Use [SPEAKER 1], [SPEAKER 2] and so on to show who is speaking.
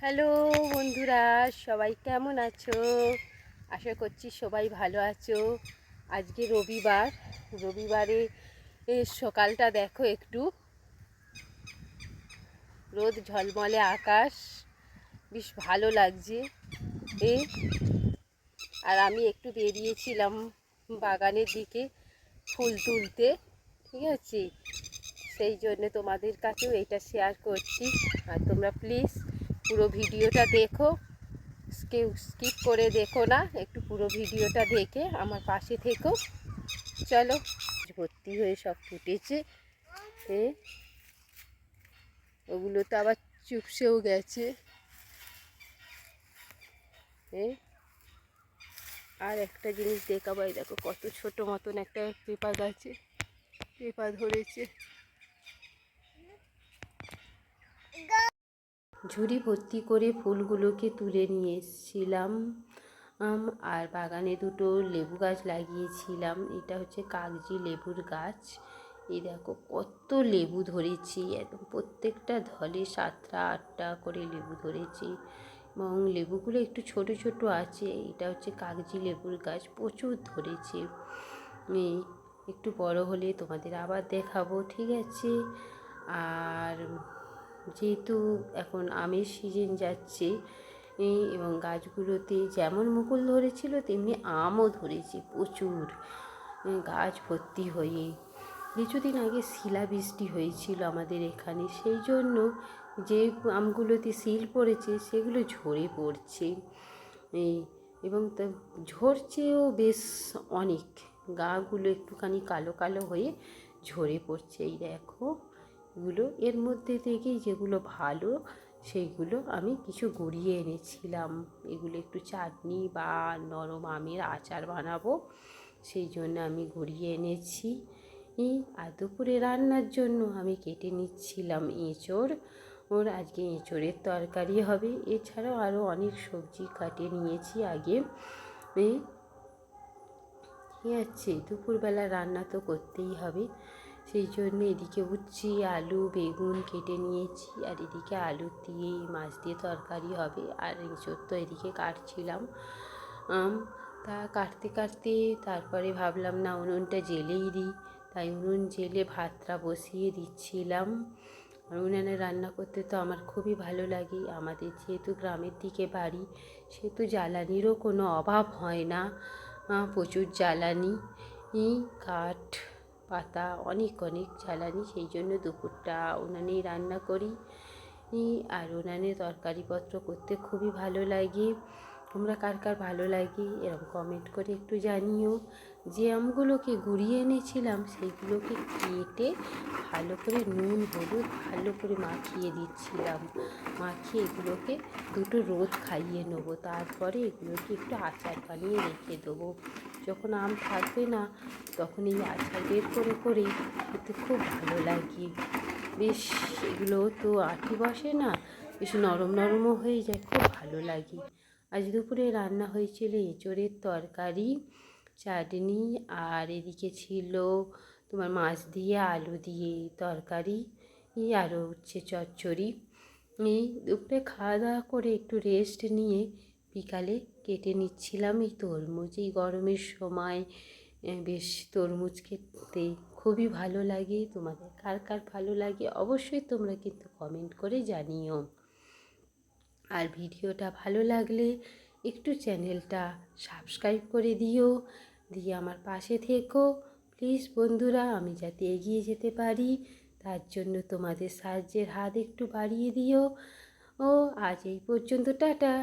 [SPEAKER 1] Hello বন্ধুরা, সবাই কেমন আছো? আশা করছি সবাই ভালো আছো। আজকে রবিবার, রবিবারে সকালটা দেখো একটু। রোদ, ঝলমলে আকাশ, বেশ ভালো লাগছে। এ, আর আমি একটু বেরিয়েছিলাম বাগানের দিকে ফুল তুলতে, ঠিক আছে? সেই জন্য তোমাদের কাছেও এটা শেয়ার করছি। আর তোমরা প্লিজ পুরো ভিডিওটা দেখো। কেউ স্কিপ করে দেখো না, একটু পুরো ভিডিওটা দেখে আমার পাশে থেকো। চলো, ভর্তি হয়ে সব ফুটেছে। এ, ওগুলো তো আবার চুপসেও গেছে। আর একটা জিনিস দেখাবো। দেখো, কত ছোট মতন একটা পেপার গাছে পেপার ধরেছে। ঝুড়ি ভর্তি করে ফুলগুলোকে তুলে নিয়ে এসেছিলাম আর বাগানে দুটো লেবু গাছ লাগিয়েছিলাম। এটা হচ্ছে কাগজি লেবুর গাছ। এই দেখো, কত লেবু ধরেছি, একদম প্রত্যেকটা ধলে সাতটা, আটটা করে লেবু ধরেছি। এবং লেবুগুলো একটু ছোট ছোট আছে, এটা হচ্ছে কাগজি লেবুর গাছ, প্রচুর ধরেছে। একটু বড় হলে তোমাদের আবার দেখাবো, ঠিক আছে? আর যেহেতু এখন আমের সিজন যাচ্ছে এবং গাছগুলোতে যেমন মুকুল ধরেছিল, তেমনি আমও ধরেছে প্রচুর। গাছ ভর্তি হয়ে। কিছুদিন আগে শিলাবৃষ্টি হয়েছিল আমাদের এখানে, সেই জন্য যে আমগুলোতে শিল পড়েছে, সেগুলো ঝরে পড়ছে। এই এবং তা ঝরছেও বেশ অনেক। গাগুলো একটুখানি কালো কালো হয়ে ঝরে পড়ছে, এই দেখো। এগুলো এর মধ্যে থেকেই যেগুলো ভালো, সেইগুলো আমি কিছু গড়িয়ে এনেছিলাম। এগুলো একটু চাটনি বা নরম আমের আচার বানাবো, সেই জন্য আমি গড়িয়ে এনেছি। আর দুপুরে রান্নার জন্য আমি কেটে নিচ্ছিলাম এঁচড়। ওর আজকে এঁচড়ের তরকারি হবে। এছাড়াও আরও অনেক সবজি কাটে নিয়েছি আগে। ঠিক আছে, দুপুরবেলা রান্না তো করতেই হবে। সেই জন্য এদিকে উচ্ছি আলু, বেগুন কেটে নিয়েছি। আর এদিকে আলু দিয়ে, মাছ দিয়ে তরকারি হবে। আর তো এদিকে কাটছিলাম তা কাটতে কাটতে তারপরে ভাবলাম, না, উনুনটা জেলেই দিই। তাই উনুন জেলে ভাতটা বসিয়ে দিচ্ছিলাম। আর উনানে রান্না করতে তো আমার খুবই ভালো লাগে। আমাদের যেহেতু গ্রামের দিকে বাড়ি, সেহেতু জ্বালানিরও কোনো অভাব হয় না। প্রচুর জ্বালানি কাঠ পাতা অনেক অনেক জ্বালানি, সেই জন্য দুপুরটা উনানেই রান্না করি। আর উনানে তরকারিপত্র করতে খুবই ভালো লাগে। তোমরা কার কার ভালো লাগে এরকম কমেন্ট করে একটু জানিও। যে আমগুলোকে গুঁড়িয়ে এনেছিলাম, সেইগুলোকে কেটে ভালো করে নুন, হলুদ ভালো করে মাখিয়ে দিচ্ছিলাম। মাখিয়ে এগুলোকে দুটো রোদ খাইয়ে নেব। তারপরে এগুলোকে একটু আচার বানিয়ে রেখে দেবো। যখন আম থাকবে না, তখন এই আচার বের করে করে খেতে খুব ভালো লাগে। বেশ, এগুলো তো আঠি বসে না, বেশ নরম নরমও হয়ে যায়, খুব ভালো লাগে। আজ দুপুরে রান্না হয়েছিল এঁচড়ের তরকারি, চাটনি, আর এদিকে ছিল তোমার মাছ দিয়ে, আলু দিয়ে তরকারি আরও হচ্ছে চচ্চড়ি। এই দুপুরে খাওয়া দাওয়া করে একটু রেস্ট নিয়ে বিকালে কেটে নিচ্ছিলাম এই তরমুজ এই গরমের সময় বেশ তরমুজ খেতে খুবই ভালো লাগে। তোমাদের কার কার ভালো লাগে অবশ্যই তোমরা কিন্তু কমেন্ট করে জানিও। আর ভিডিওটা ভালো লাগলে একটু চ্যানেলটা সাবস্ক্রাইব করে দিও। দিয়ে আমার পাশে থেকো। প্লিজ বন্ধুরা, আমি যাতে এগিয়ে যেতে পারি, তার জন্য তোমাদের সাহায্যের হাত একটু বাড়িয়ে দিও। ও, আজ এই পর্যন্ত, টাটা।